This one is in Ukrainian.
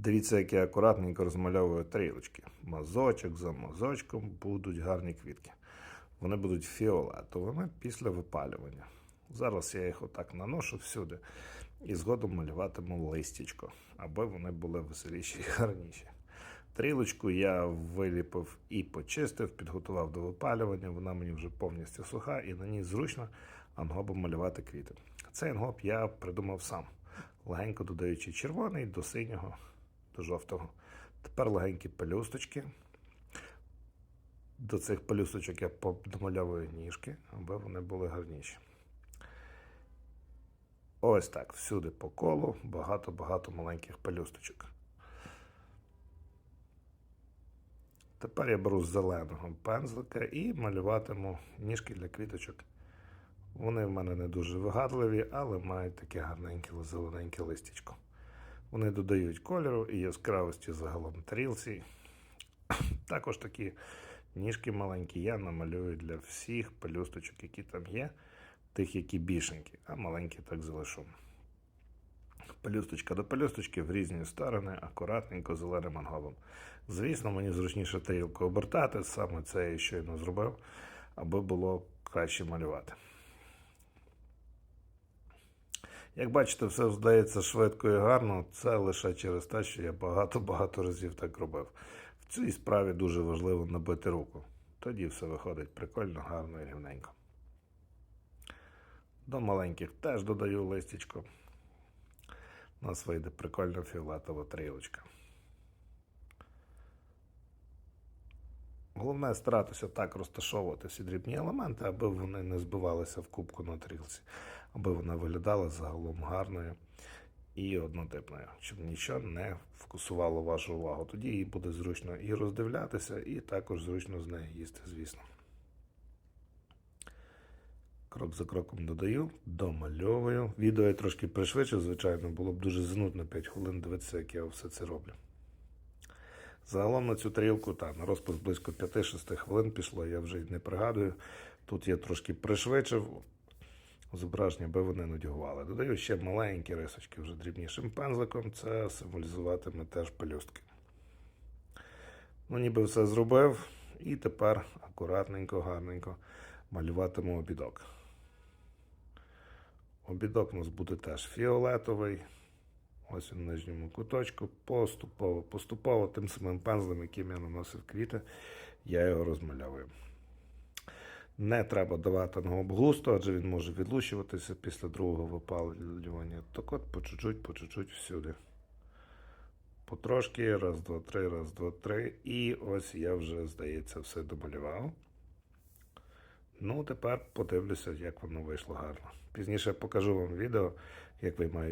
Дивіться, як я акуратненько розмальовую тарілочки. Мазочок за мазочком будуть гарні квітки. Вони будуть фіолетовими після випалювання. Зараз я їх отак наношу всюди і згодом малюватиму листячко, аби вони були веселіші і гарніші. Тарілочку я виліпив і почистив, підготував до випалювання. Вона мені вже повністю суха, і на ній зручно ангобом малювати квіти. Цей ангоб я придумав сам, легенько додаючи червоний до синього, жовтого. Тепер легенькі пелюсточки. До цих пелюсточок я домальовую ніжки, аби вони були гарніші. Ось так, всюди по колу, багато-багато маленьких пелюсточок. Тепер я беру зеленого пензлика і малюватиму ніжки для квіточок. Вони в мене не дуже вигадливі, але мають таке гарненьке зелененьке листячко. Вони додають кольору і яскравості загалом тарілці. Також такі ніжки маленькі я намалюю для всіх пелюсточок, які там є, тих, які більшенькі, а маленькі так залишу. Пелюсточка до пелюсточки в різні сторони, акуратненько зеленим ангобом. Звісно, мені зручніше тарілку обертати, саме це я щойно зробив, аби було краще малювати. Як бачите, все здається швидко і гарно. Це лише через те, що я багато-багато разів так робив. В цій справі дуже важливо набити руку. Тоді все виходить прикольно, гарно і рівненько. До маленьких теж додаю листячко. У нас вийде прикольна фіолетова тарілочка. Головне старатися так розташовувати всі дрібні елементи, аби вони не збивалися в кубку на тарілці, аби вона виглядала загалом гарною і однотипною, щоб нічого не вкусувало вашу увагу. Тоді їй буде зручно і роздивлятися, і також зручно з нею їсти, звісно. Крок за кроком додаю, домальовую. Відео я трошки пришвидшив, звичайно, було б дуже занудно 5 хвилин дивитися, як я все це роблю. Загалом на цю тарілку та, на розпис близько 5-6 хвилин пішло, я вже не пригадую. Тут я трошки пришвидшив зображення, аби вони нудьгували. Додаю ще маленькі рисочки вже дрібнішим пензликом, це символізуватиме теж пелюстки. Ну, ніби все зробив, і тепер акуратненько, гарненько малюватиму обідок. Обідок у нас буде теж фіолетовий. Ось в нижньому куточку. Поступово, поступово тим самим пензлем, яким я наносив квіти, я його розмальовую. Не треба давати на густо, адже він може відлущуватися після другого випалювання. Так от по чуть-чуть, по чуть-чуть всюди. Потрошки, раз, два, три, раз, два, три. І ось я вже, здається, все домалював. Ну, тепер подивлюся, як воно вийшло гарно. Пізніше покажу вам відео, як ви маєте.